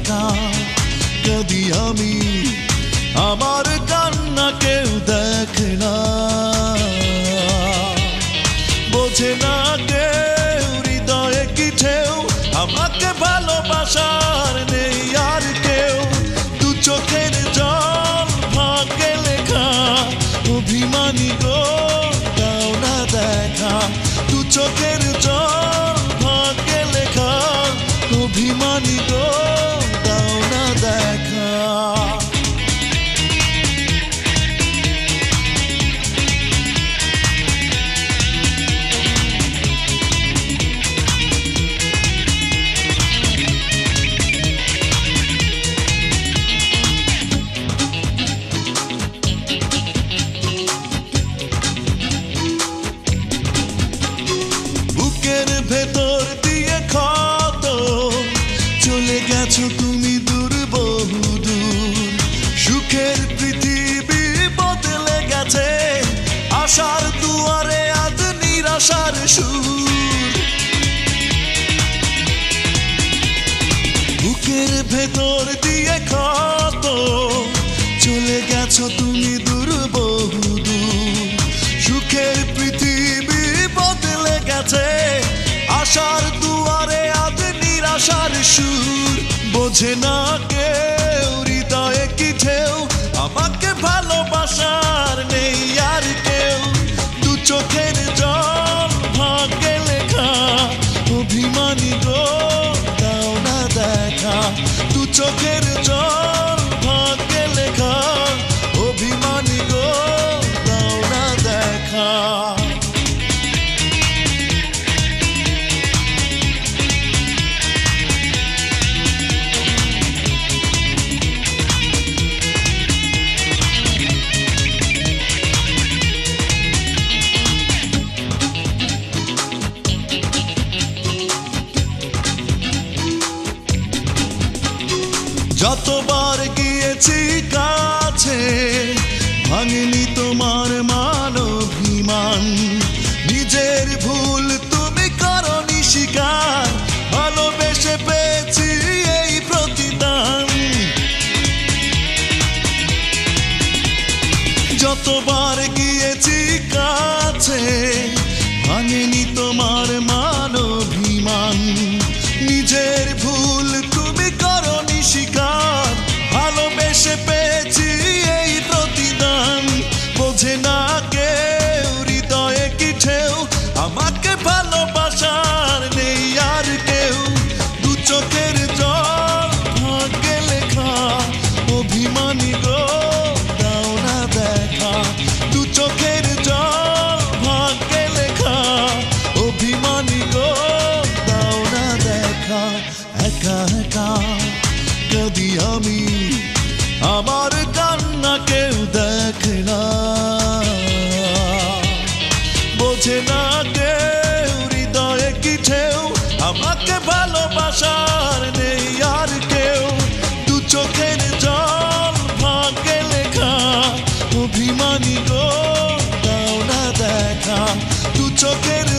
একা। কদি আমি আমার কান্না কেউ দেখে না, বোঝে না কেউ হৃদয়ে কি ঠেউ আমাকে ভালোবাসার নেই আর কেউ। দু চোখের জল ভাগ্যে লেখা, অভিমানী গো, দাও না দেখা। দু চোখের জল ভেতর দিয়ে কত? চলে গেছো তুমি দূর বহু সুখের পৃথিবী বদলে গেছে। আশার দুয়ারে আজ নিরাশার সুর। বোঝে না কে চোখের lo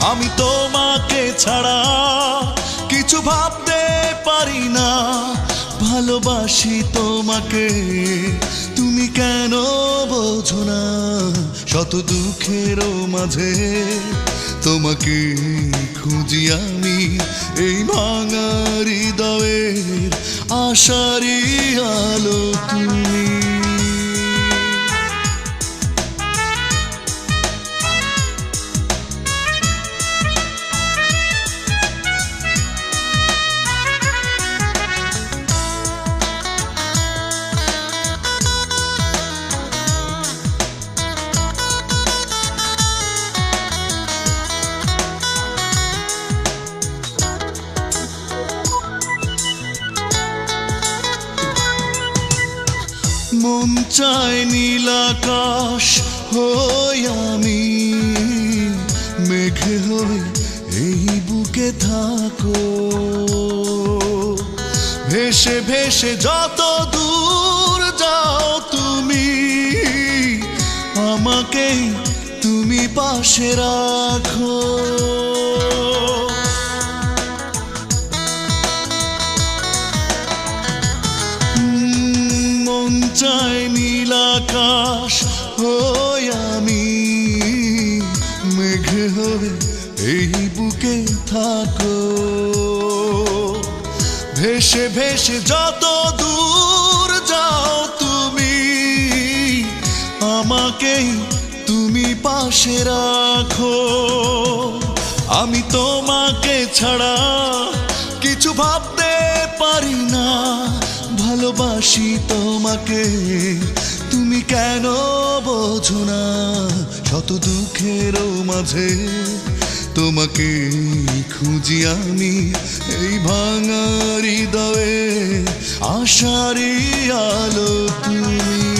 আমি তোমাকে ছাড়া কিছু ভাবতে পারি না। ভালোবাসি তোমাকে, তুমি কেন বোঝো না? শত দুঃখেরও মাঝে তোমাকে খুঁজি আমি এই ভাঙারি দয়ের আশারি আলো তুমি। চায় নীল আকাশ হই আমি, মেঘে হয়ে এই বুকে থাকো। ভেসে ভেসে যত দূর যাও তুমি, আমাকে তুমি পাশে রাখো। আকাশ হই আমি। মেঘে হয়ে এই বুকে থাকো। ভেসে ভেসে যত দূর যাও তুমি, আমাকেই তুমি পাশে রাখো। আমি তোমাকে ছাড়া কিছু ভাবতে পারি না। ভালোবাসি তোমাকে। তুমি কেন বোঝো না? শত দুঃখের মাঝে তোমাকে খুঁজি আমি এই ভাঙারি দয়ে আশারি আলো তুমি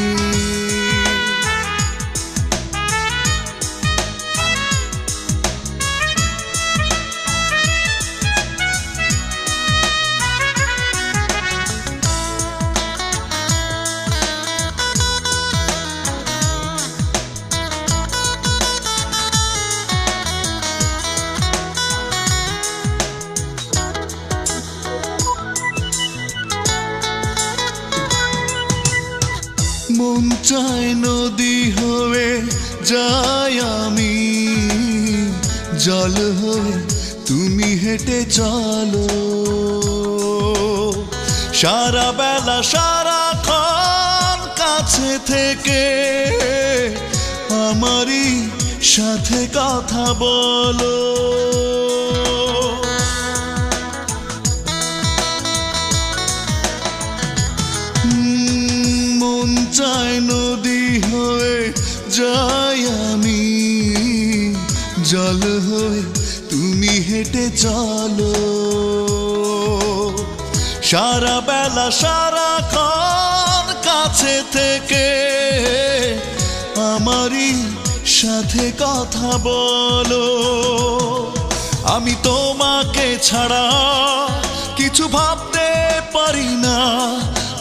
যাই আমি, জল হয়ে তুমি হেঁটে চলো। সারা বেলা সারা সারাক্ষণ কাছে থেকে আমারই সাথে কথা বলো। জল হয়ে তুমি হেঁটে চলো। সারা বেলা, সারা সারাক্ষণ কাছে থেকে আমারই সাথে কথা বলো। আমি তোমাকে ছাড়া কিছু ভাবতে পারি না,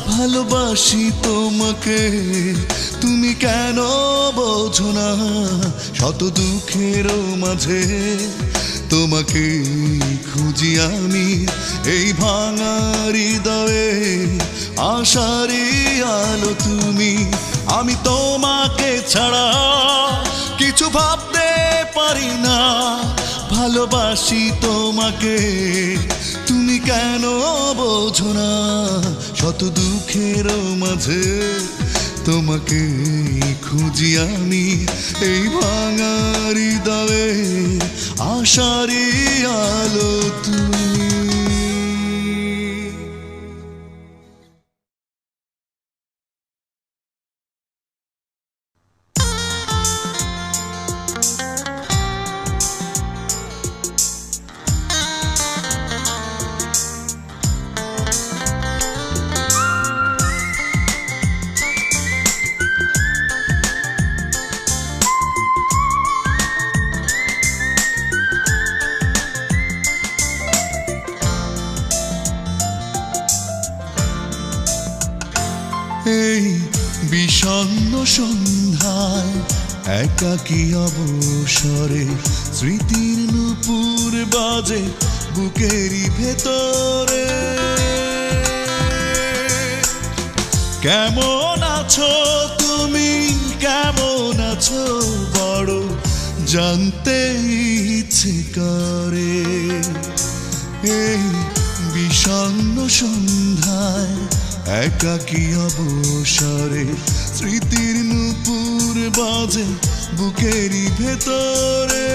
ভালোবাসি তোমাকে। তুমি কেন বোঝো না শত দুঃখেরও মাঝে তোমাকে খুঁজি আমি। এই ভাঙা হৃদয়ে আশারি আলো তুমি। আমি তোমাকে ছাড়া কিছু ভাবতে পারি না। ভালোবাসি তোমাকে, তুমি কেন বোঝো না? শত দুঃখের মাঝে তোমাকে খুঁজি আমি এই ভাঙারি দাবে আশারি আলো তুমি একাকি অবসরে? স্মৃতির নুপুর বাজে বুকেরই ভেতরে। কেমন আছো তুমি? কেমন আছো? বড় জানতে ইচ্ছে করে। এই বিষণ্ণ সন্ধ্যায় একাকি অবসরে? স্মৃতির নুপুর বাজে বুকেরই ভেতরে।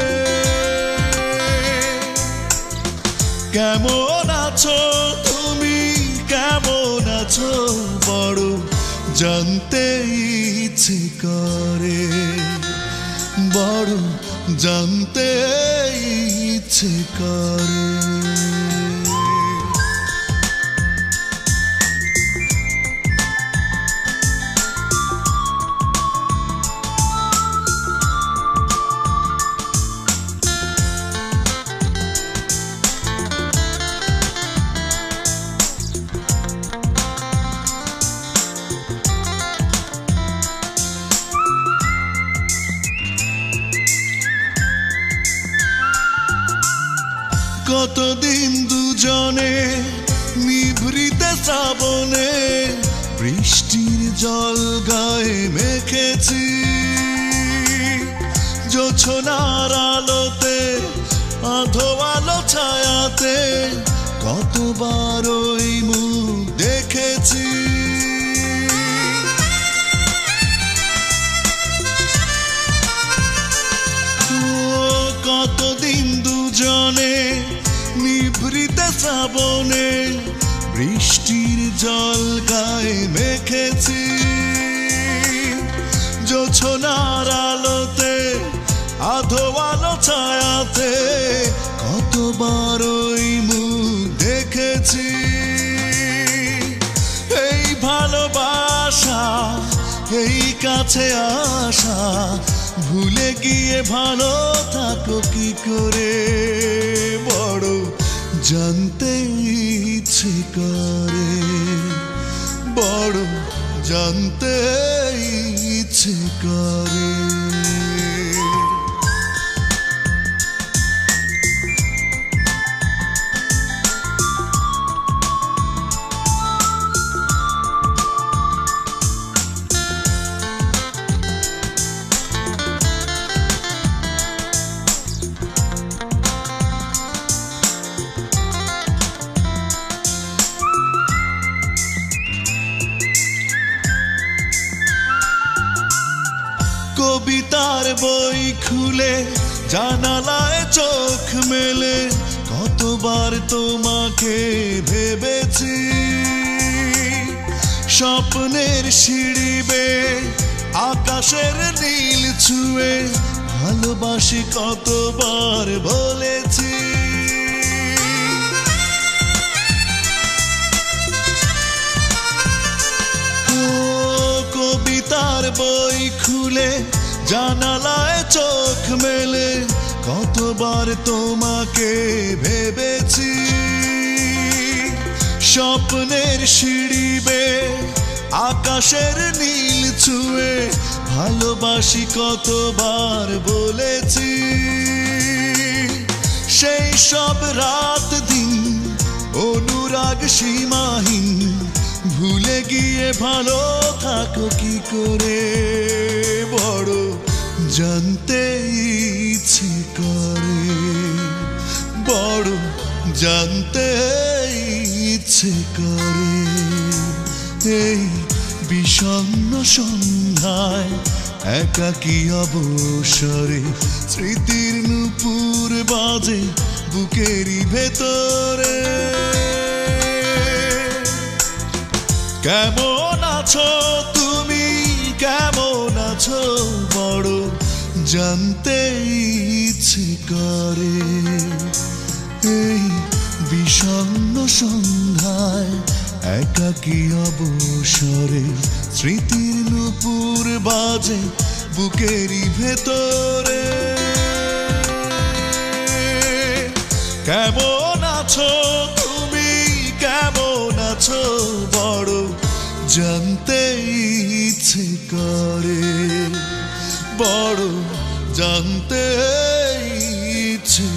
কেমন আছো তুমি? কেমন আছো? বড় জানতে ইচ্ছে করে। বড় জানতে ইচ্ছে করে। জল গায়ে মেখেছি। জোছনার আলোতে আধো আলো ছায়াতে কতবার ওই মুখ দেখেছি। কতদিন দুজনে নিভৃতে শ্রাবণে জল গায়ে মেখেছি। জোছনার আলোতে, আধো আলো ছায়াতে কতবার ওই মুখ দেখেছি। এই ভালোবাসা, এই কাছে আসা, ভুলে গিয়ে ভালো থাকো কি করে? বড় জানতে ইচ্ছে করে। বড় জানতে ইচ্ছে করে। মেলে কতবার তোমাকে ভেবেছি। স্বপ্নের সিঁড়ি আকাশের নীল ছুঁয়ে ভালোবাসি কতবার বলেছি। কবিতার বই খুলে জানালায় চোখ মেলে কতবার তোমাকে ভেবেছি? স্বপ্নের সিঁড়ি বেয়ে আকাশের নীল ছুঁয়ে ভালোবাসি কতবার বলেছি। সেই সব রাত দিন অনুরাগ সীমাহীন, ভুলে গিয়ে ভালো থাকো কি করে? বড় জানতে ইচ্ছে করে, বড় জানতে ইচ্ছে করে। এই বিষণ্ণ সন্ধ্যায় একাকি অবসরে স্মৃতির নুপুর বাজে বুকেরই ভেতরে। কেমন আছো তুমি? কেমন আছো বড় জানতে ইচ্ছে করে এই বিষণ্ণ সন্ধ্যায় একাকি অবসরে স্মৃতির নুপুর বাজে বুকেরই ভেতরে। কেমন আছো তুমি? কেমন আছো বড়? জানতে ইচ্ছে করে বড় জানতে ইচ্ছে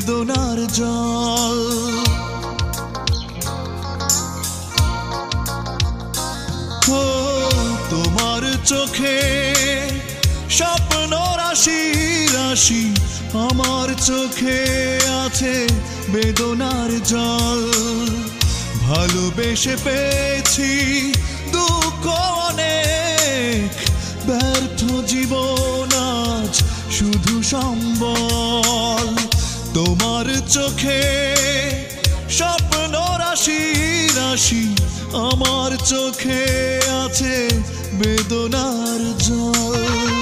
বেদনার জল। তোমার চোখে স্বপ্ন রাশি রাশি, আমার চোখে আছে বেদনার জল। ভালোবেসে পেয়েছি দুঃখ অনেক, ব্যর্থ জীবন আজ শুধু সম্বল। তোমার চোখে স্বপ্ন রাশি রাশি আমার চোখে আছে বেদনার জল।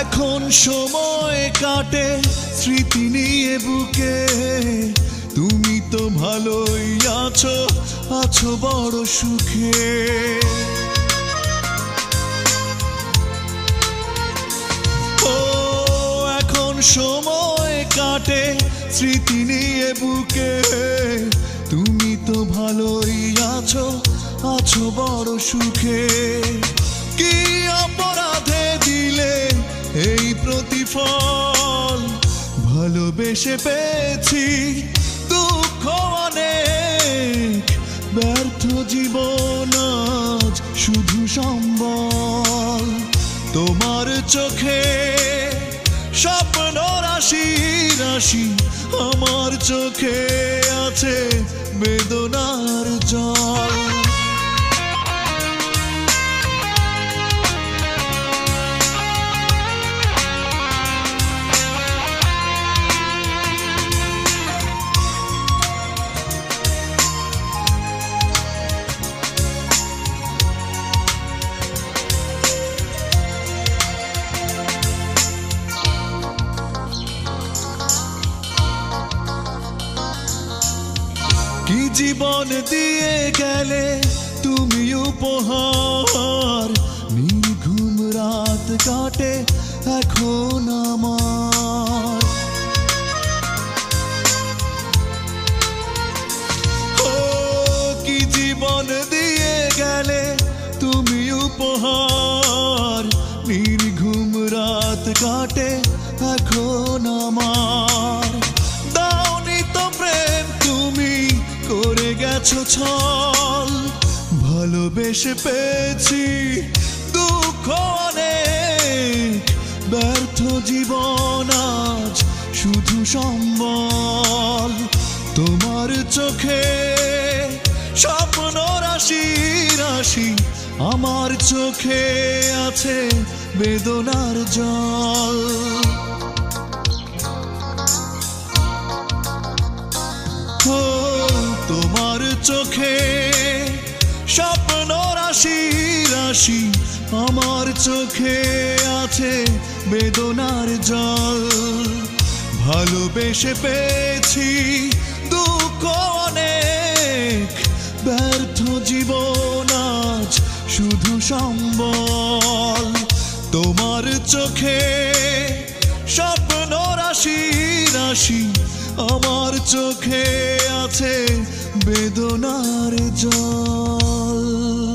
এখন সময় কাটে, স্মৃতি নিয়ে বুকে। তুমি তো ভালোই আছো আছো বড় সুখে। ও, এখন সময় কাটে, স্মৃতি নিয়ে বুকে। তুমি তো ভালোই আছো আছো বড় সুখে। কি এই প্রতিফল ভালোবেসে পেয়েছি দুঃখ অনেক, ব্যর্থ জীবন আজ শুধু সম্বল। তোমার চোখে স্বপ্ন রাশি রাশি আমার চোখে। উপহার। নির্ঘুম রাত কাটে এখন আমার। কি জীবন দিয়ে গেলে তুমি উপহার? নির্ঘুম রাত কাটে এখন আমার। দাওনি তো প্রেম, তুমি করে গেছো ছল। ভালোবেসে পেয়েছি দুঃখ ব্যর্থ জীবন আজ শুধু সম্বল। তোমার চোখে স্বপ্ন রাশি রাশি আমার চোখে আছে বেদনার জল। তোমার চোখে স্বপ্ন রাশি রাশি আমার চোখে আছে বেদনার জল। ভালোবেসে পেয়েছি দুঃখ অনেক, ব্যর্থ জীবন আজ শুধু সম্বল। তোমার চোখে স্বপ্ন রাশি রাশি আমার চোখে আছে বেদনার জল।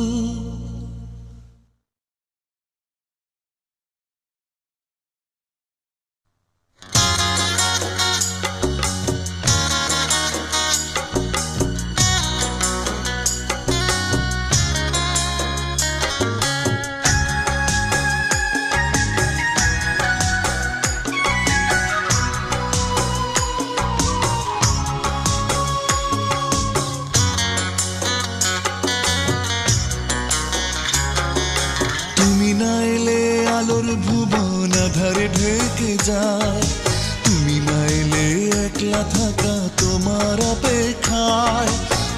তোমার অপেক্ষায়।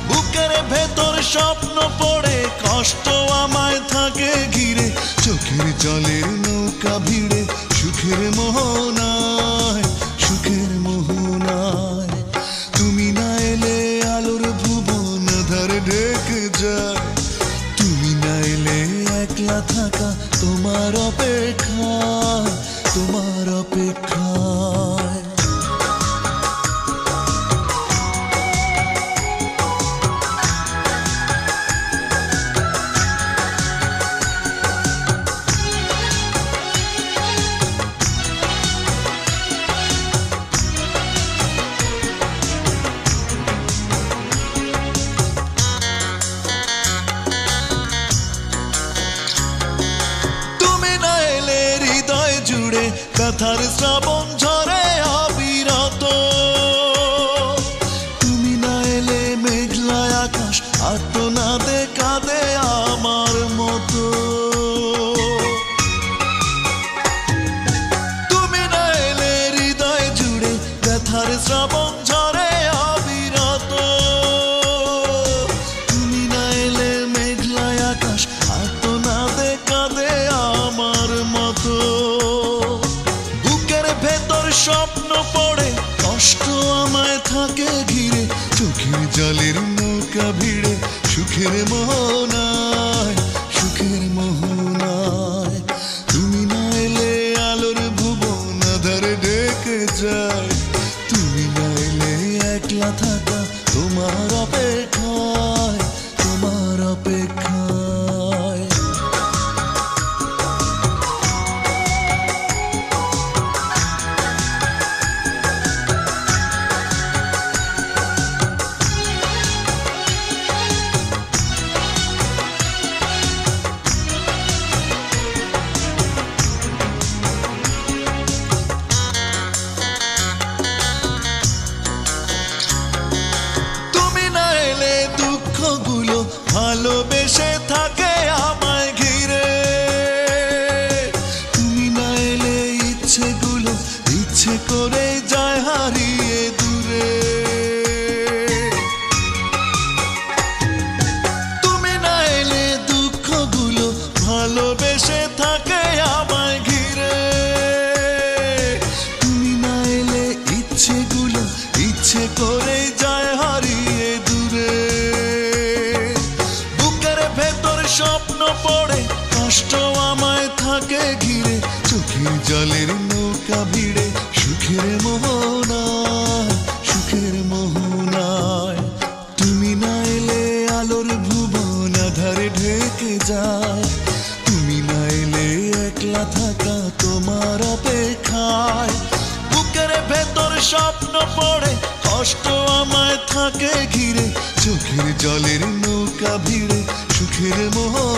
বুকের ভেতর স্বপ্ন পড়ে, কষ্ট আমায় থাকে ঘিরে। চোখের জলের নৌকা ভিড়ে, সুখের মোহনায় সুখের মোহনায়। তুমি না এলে আলোর ভুবন ধারে ঢেকে যায়। তুমি না এলে একলা থাকা তোমার অপেক্ষায় তোমার অপেক্ষায়। জুড়ে ব্যথার ইচ্ছে করে যায় হারিয়ে দূরে। বুকের ভেতর স্বপ্ন পড়ে, কষ্ট আমায় থাকে ঘিরে। চোখের জলের নৌকা ভিড়ে, সুখের মোহনায় থাকে ঘিরে চোখের জলের নৌকা ভিড়ে সুখের মোহনায়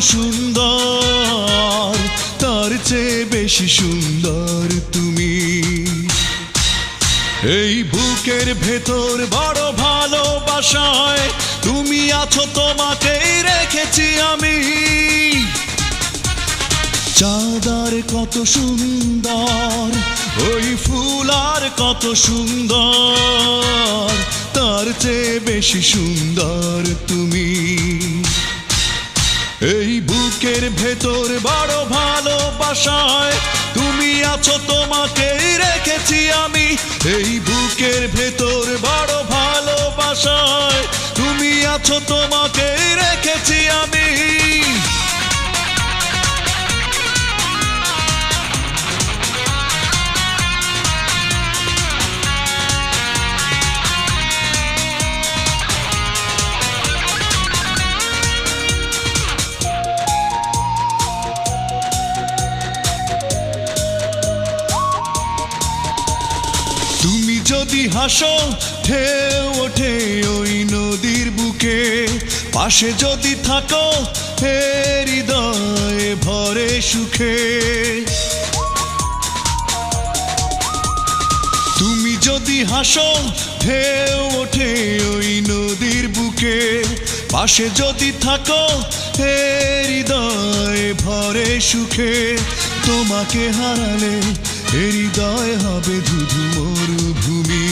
সুন্দর, তার চেয়ে বেশি সুন্দর তুমি। এই বুকের ভেতর বড় ভালোবাসায় তুমি আছো তোমাকেই রেখেছি আমি। চাঁদার কত সুন্দর, ওই ফুল আর কত সুন্দর, তার চেয়ে বেশি সুন্দর তুমি। এই বুকের ভেতর বড় ভালোবাসায় তুমি আছো, তোমাকে রেখেছি আমি। এই বুকের ভেতর বড় ভালোবাসায় তুমি আছো তোমাকেই হাসো ঢেউ ওঠে ওই নদীর বুকে। পাশে যদি থাকো হৃদয়ে ভরে সুখে। তুমি যদি হাসো, ঢেউ ওঠে ওই নদীর বুকে। পাশে যদি থাকো হৃদয়ে ভরে সুখে। তোমাকে হারালে হৃদয় হবে ধুধু মরুভূমি।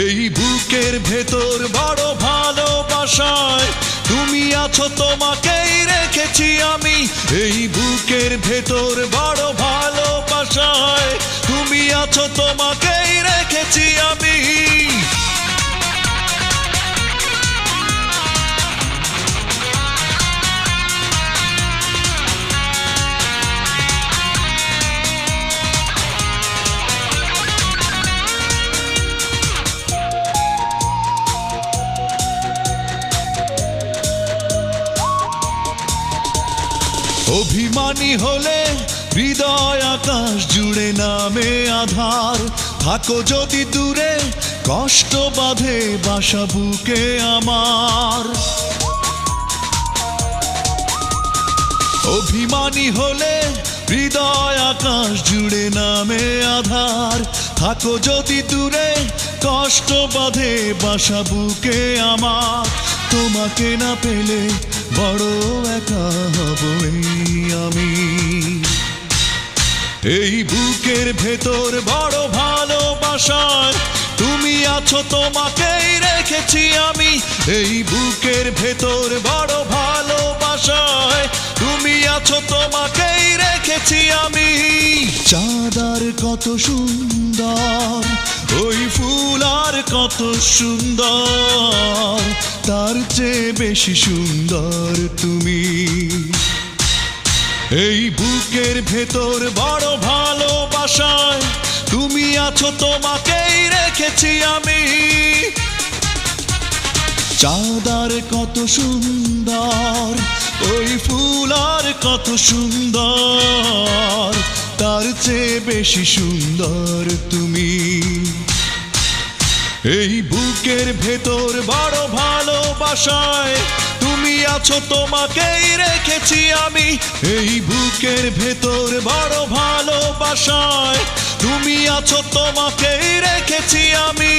এই বুকের ভেতর বড় ভালোবাসায় তুমি আছো তোমাকেই রেখেছি আমি। এই বুকের ভেতর বড় ভালোবাসায় তুমি আছো তোমাকেই রেখেছি আমি। অভিমানী হলে হৃদয় আকাশ জুড়ে নামে আধার। থাকো যদি দূরে, কষ্ট বাঁধে বাসা বুকে আমার। অভিমানী হলে হৃদয় আকাশ জুড়ে নামে আধার। থাকো যদি দূরে, কষ্ট বাঁধে বাসা বুকে আমার। তোমাকে না পেলে বড় একা হব আমি। এই বুকের ভেতর বড় ভালোবাসার তুমি আছো তোমাকেই রেখেছি আমি। এই বুকের ভেতর বড় ভালোবাসায় তুমি আছো তোমাকেই রেখেছি আমি। চাঁদার কত সুন্দর, ওই ফুল আর কত সুন্দর, তার চেয়ে বেশি সুন্দর তুমি। এই বুকের ভেতর বড় ভালোবাসায় তুমি আছো, তোমাকেই রেখেছি আমি। চাঁদার কত সুন্দর, ওই ফুল আর কত সুন্দর তার চেয়ে বেশি সুন্দর তুমি। এই বুকের ভেতর বড় ভালোবাসায় তুমি আছো, তোমাকেই রেখেছি আমি। এই বুকের ভেতর বড় ভালোবাসায় তুমি আছো, তোমাকেই রেখেছি আমি।